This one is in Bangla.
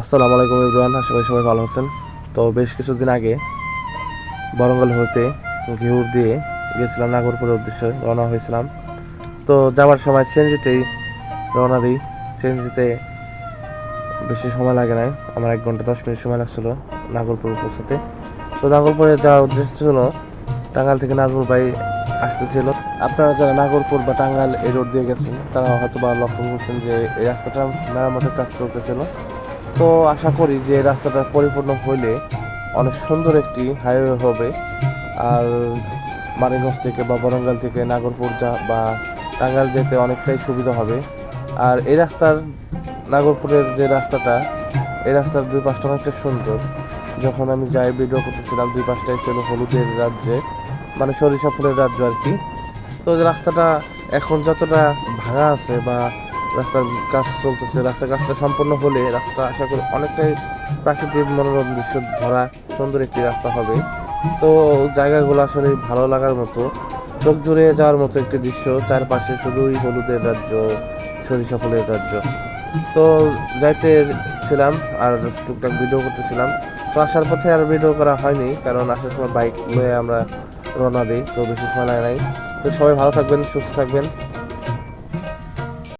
আসসালামু আলাইকুম ইব্রান আশা করি সবাই ভালো আছেন। তো বেশ কিছুদিন আগে বরঙ্গল হতে ঘিউর দিয়ে গিয়েছিলাম নাগরপুরের উদ্দেশ্যে, রওনা হয়েছিলাম। তো যাওয়ার সময় সিএনজিতেই রওনা দিই। সিএনজিতে বেশি সময় লাগে নাই, আমার এক ঘণ্টা দশ মিনিট সময় লাগছিল নাগরপুর পৌঁছাতে। তো নাগরপুরে যাওয়ার উদ্দেশ্য ছিল টাঙ্গাল থেকে নাগরপুর বাই আসতেছিল। আপনারা যারা নাগরপুর বা টাঙ্গাল এই রোড দিয়ে গেছেন, তারা হয়তো বা লক্ষ্য করছেন যে এই রাস্তাটা মেরামতের কাজ চলতেছিল। তো আশা করি যে রাস্তাটা পরিপূর্ণ হইলে অনেক সুন্দর একটি হাইওয়ে হবে। আর মানিগঞ্জ থেকে বা বরঙ্গাল থেকে নাগরপুর যা বা টাঙ্গাল যেতে অনেকটাই সুবিধা হবে। আর এই রাস্তার, নাগরপুরের যে রাস্তাটা, এই রাস্তার দুই পাশটা অনেকটা সুন্দর। যখন আমি যাই ভিডিও করতেছিলাম, দুই পাশটাই ছিল হলুদের রাজ্যে মানে সরিষা ফুলের রাজ্য আর কি। তো রাস্তাটা এখন যতটা ভাঙা আছে বা রাস্তার কাজ চলতেছে, রাস্তার কাজটা সম্পন্ন হলে রাস্তা আশা করি অনেকটাই প্রাকৃতিক মনোরম দৃশ্য ভরা সুন্দর একটি রাস্তা হবে। তো জায়গাগুলো আসলে ভালো লাগার মতো, চোখ জুড়ে যাওয়ার মতো একটি দৃশ্য, চারপাশে শুধুই হলুদের রাজ্য, সরিষা ফুলের রাজ্য। তো যাইতে ছিলাম আর টুকটাক ভিডিও করতেছিলাম, তো আসার পথে আর ভিডিও করা হয়নি, কারণ আসার সময় বাইক নিয়ে আমরা রওনা দিই, তো বেশি সময় লাগে নাই। তো সবাই ভালো থাকবেন, সুস্থ থাকবেন।